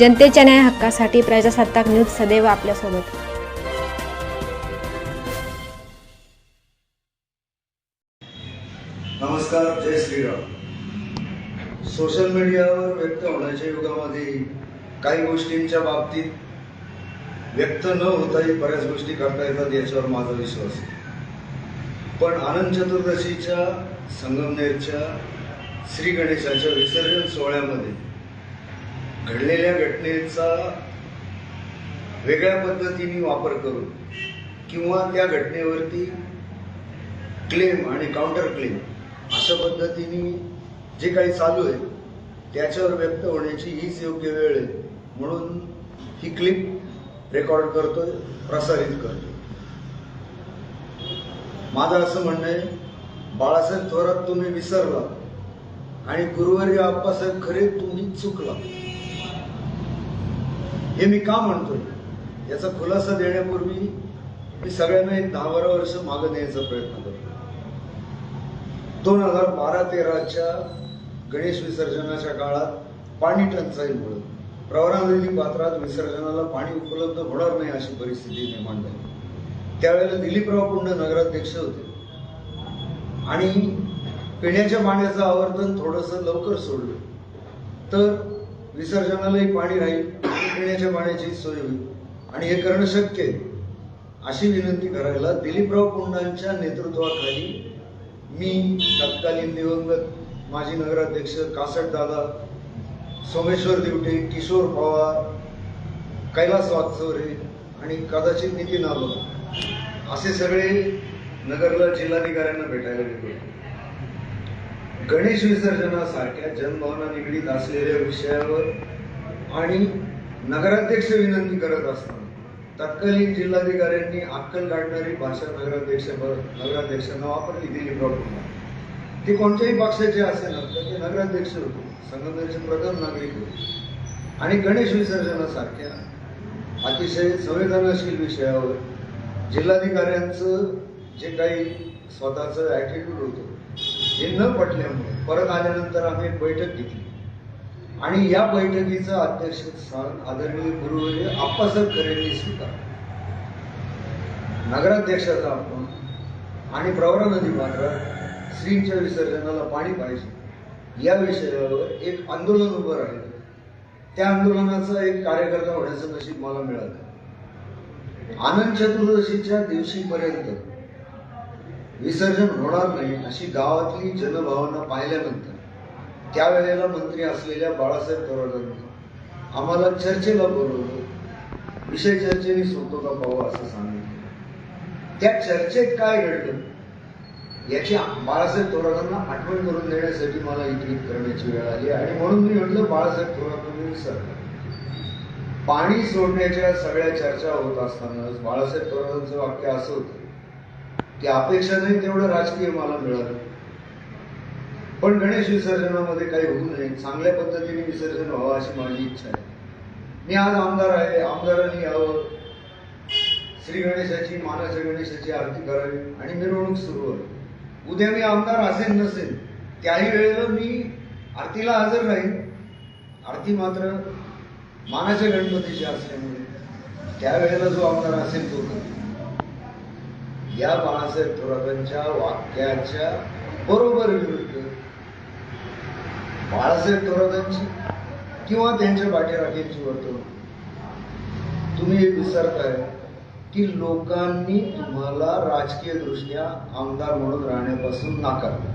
जनतेच्या न्याय हक्कासाठी प्रजासत्ताक न्यूज सदैव आपल्यासोबत. नमस्कार जय श्रीराम. सोशल मीडियावर व्यक्त होण्याच्या युगामध्ये काही गोष्टींच्या बाबतीत व्यक्त न होताही बऱ्याच गोष्टी करता येतात याच्यावर माझा विश्वास आहे. पण आनंद चतुर्दशीच्या संगमनेरच्या श्री गणेशाच्या विसर्जन सोहळ्यामध्ये घडलेल्या घटनेचा वेगळ्या पद्धतीने वापर करून किंवा त्या घटनेवरती क्लेम आणि काउंटर क्लेम अशा पद्धतीने जे काही चालू आहे त्याच्यावर व्यक्त होण्याची हीच योग्य वेळ आहे म्हणून ही क्लिप रेकॉर्ड करतोय प्रसारित करतोय. माझं असं म्हणणं आहे बाळासाहेब थोरात तुम्ही विसरला आणि गुरुवारी आप्पासाहेब खरे तुम्ही चुकला. हे मी का म्हणतोय? याचा खुलासा देण्यापूर्वी मी सगळ्यांना एक दहा बारा वर्ष मागं न्यायचा प्रयत्न करतो. दोन हजार बारा तेराच्या गणेश विसर्जनाच्या काळात पाणी टंचाईमुळे प्रवरा नदी पात्रात विसर्जनाला पाणी उपलब्ध होणार नाही अशी परिस्थिती निर्माण झाली. त्यावेळेला दिलीपराव कुंड नगराध्यक्ष होते. आणि पिण्याच्या पाण्याचं आवर्तन थोडंसं लवकर सोडलं. तर विसर्जनालाही पाणी राहील. पिण्याच्या पाण्याची सोय होईल. आणि हे करणं शक्य आहे. अशी विनंती करायला दिलीपराव कुंडांच्या नेतृत्वाखाली मी तत्कालीन दिवंगत माजी नगराध्यक्ष कासट दादा सोमेश्वर दिवटे किशोर पवार कैलास वागचौरे आणि कदाचित नितीन आलो असे सगळे नगरला जिल्हाधिकाऱ्यांना भेटायला गेलो गणेश विसर्जनासारख्या जनभावना निगडीत असलेल्या विषयावर आणि नगराध्यक्ष विनंती करत असताना तत्कालीन जिल्हाधिकाऱ्यांनी अक्कल काढणारी भाषा नगराध्यक्ष नगराध्यक्षांना वापरली दिली प्रॉब्लेम. ते कोणत्याही पक्षाचे असेल तर ते नगराध्यक्ष होते. संघटनेचे प्रथम नागरिक होते. आणि गणेश विसर्जनासारख्या अतिशय संवेदनशील विषयावर जिल्हाधिकाऱ्यांचं जे काही स्वतःचं ॲटिट्यूड होतं हे न पटल्यामुळे परत आल्यानंतर आम्ही एक बैठक घेतली. आणि या बैठकीचं अध्यक्षस्थान आदरणीय गुरुवर्य आप्पासाहेब खरेंनी स्वीकार नगराध्यक्षाचा आपण आणि प्रवरा नदी पात्रात श्रींच्या विसर्जनाला पाणी पाहिजे. या विषयावर एक आंदोलन उभं राहिलं. त्या आंदोलनाचा एक कार्यकर्ता होण्याचं नशीब मला मिळालं. आनंद चतुर्दशीच्या दिवशीपर्यंत विसर्जन होणार नाही अशी गावातली जनभावना पाहिल्यानंतर त्यावेळेला मंत्री असलेल्या बाळासाहेब थोरातांनी आम्हाला चर्चेला बोलवलं. विषय चर्चेने सोडतो का पाहू असं सांगितलं. त्या चर्चेत काय घडलं? याची बाळासाहेब थोरातांना आठवण करून देण्यासाठी मला इथे करण्याची वेळ आली आणि म्हणून मी म्हटलं बाळासाहेब थोरातांनी विसरलं. पाणी सोडण्याच्या सगळ्या चर्चा होत असतानाच बाळासाहेब थोरातांचं वाक्य असं होतं की अपेक्षा नाही तेवढं राजकीय मला मिळालं. पण गणेश विसर्जनामध्ये काही होऊ नये. चांगल्या पद्धतीने विसर्जन व्हावं अशी माझी इच्छा आहे. मी आज आमदार आहे. आमदारांनी यावं. श्री गणेशाची मानाच्या गणेशाची आरती करावी आणि मिरवणूक सुरू आहे उद्या मी आमदार असेल नसेल त्याही वेळेला मी आरतीला हजर राहीन. आरती मात्र मानाच्या गणपतीची असल्यामुळे त्यावेळेला जो आमदार असेल तो या बाळासाहेब थोरातांच्या वाक्याच्या बरोबर विरुद्ध बाळासाहेब थोरातांची किंवा त्यांच्या पाठीराखींची वर्तवणूक तुम्ही हे विसरताय की लोकांनी तुम्हाला राजकीय दृष्ट्या आमदार म्हणून राहण्यापासून नाकारलं.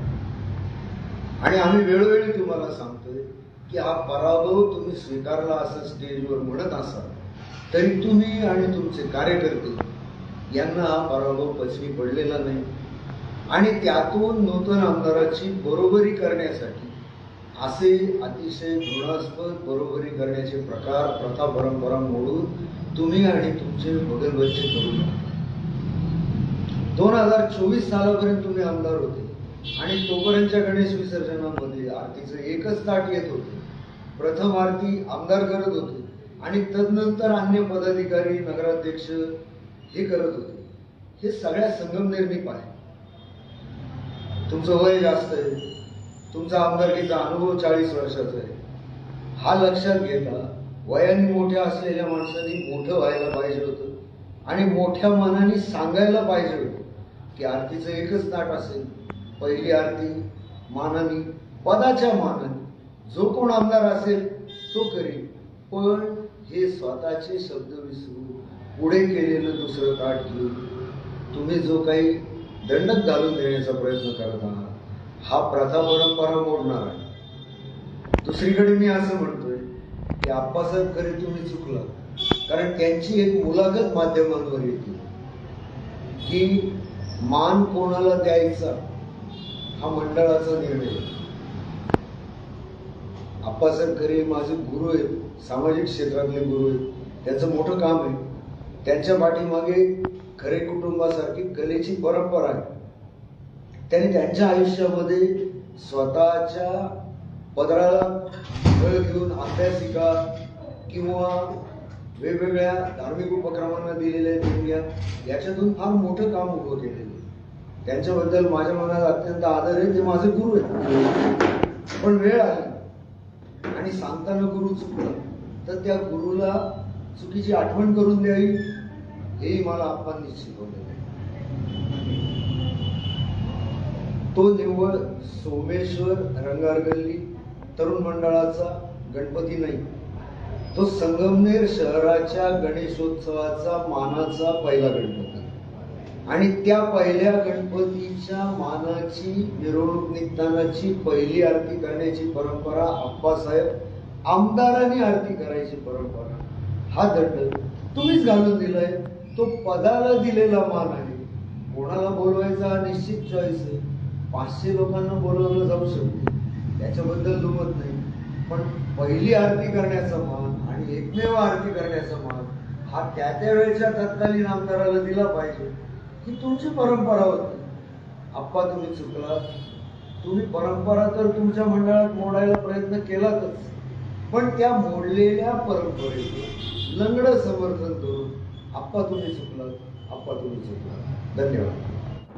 आणि आम्ही वेळोवेळी तुम्हाला सांगतोय की हा पराभव तुम्ही स्वीकारला असं स्टेजवर म्हणत असाल तरी तुम्ही आणि तुमचे कार्यकर्ते यांना हा पराभव पचवी पडलेला नाही. आणि त्यातून नूतन आमदाराची बरोबरी करण्यासाठी असे अतिशय घृणास्पद बरोबरी करण्याचे प्रकार प्रथा परंपरा मोडून तुम्ही आणि तुमचे बगलबच्चे करू नका. दोन हजार चोवीस सालापर्यंत तुम्ही आमदार होते आणि तोपर्यंतच्या गणेश विसर्जनामध्ये आरतीचं एकच ताट येत होते. प्रथम आरती आमदार करत होते आणि तदनंतर अन्य पदाधिकारी नगराध्यक्ष हे करत होते. हे सगळ्या संगमनेरनी पाहिजे तुमचं वय जास्त आहे. तुमचा आमदारकीचा अनुभव चाळीस वर्षाचा आहे. हा लक्षात घेता वयाने मोठ्या असलेल्या माणसांनी मोठं व्हायला पाहिजे होतं. आणि मोठ्या मनाने सांगायला पाहिजे होतं की आरतीचं एकच नाट असेल. पहिली आरती मानाने पदाच्या मानाने. जो कोण आमदार असेल तो करेल. पण हे स्वतःचे शब्द विसरून पुढे केलेलं दुसरं ताट घेऊन तुम्ही जो काही दंडक घालून देण्याचा प्रयत्न करत आहात हा प्रथा परंपरा मोडणार आहे. दुसरीकडे मी असं म्हणतोय की आप्पासाहेब खरे तुम्ही चुकला. कारण त्यांची एक मुलाखत माध्यमांवर येते. की मान कोणाला द्यायचा? हा मंडळाचा निर्णय. आहे. आप्पासाहेब खरे माझे गुरु आहेत सामाजिक क्षेत्रातले गुरु आहेत. त्याचं मोठं काम आहे. त्यांच्या पाठीमागे खरे कुटुंबासारखी कलेची परंपरा आहे. त्यांनी त्यांच्या आयुष्यामध्ये स्वतःच्या पदराला वेळ घेऊन अभ्यासिका किंवा वेगवेगळ्या धार्मिक उपक्रमांना दिलेल्या देणग्या याच्यातून फार मोठं काम उभं केलेलं आहे. त्यांच्याबद्दल माझ्या मनात अत्यंत आदर आहे ते माझे गुरु आहेत. पण वेळ आली. आणि सांगताना गुरु चुकला. तर त्या गुरुला चुकीची आठवण करून द्यावी हेही मला आपण शिकवलेलं आहे तो निव्वळ सोमेश्वर रंगारगल्ली तरुण मंडळाचा गणपती नाही. तो संगमनेर शहराच्या गणेशोत्सवाचा मानाचा पहिला गणपती. आणि त्या पहिल्या गणपतीच्या मानाची मिरवणूक निघतानाची पहिली आरती करण्याची परंपरा आप्पासाहेब आमदारांनी आरती करायची परंपरा हा दंड तुम्हीच घालून दिलाय. तो पदाला दिलेला मान आहे. कोणाला बोलवायचा? निश्चित चॉईस आहे. पाचशे लोकांना बोलवलं जाऊ शकते. त्याच्याबद्दल दुमत नाही. पण पहिली आरती करण्याचा मान आणि एकमेव आरती करण्याचा मान हा त्या त्या वेळेच्या तत्कालीन आमदाराला दिला पाहिजे. ही तुमची परंपरा होती. आप्पा तुम्ही चुकला तुम्ही परंपरा तर तुमच्या मंडळात मोडायला प्रयत्न केलातच. पण त्या मोडलेल्या परंपरेचं लंगडं समर्थन करून आप्पा तुम्ही चुकलात. आप्पा तुम्ही चुकलात. धन्यवाद.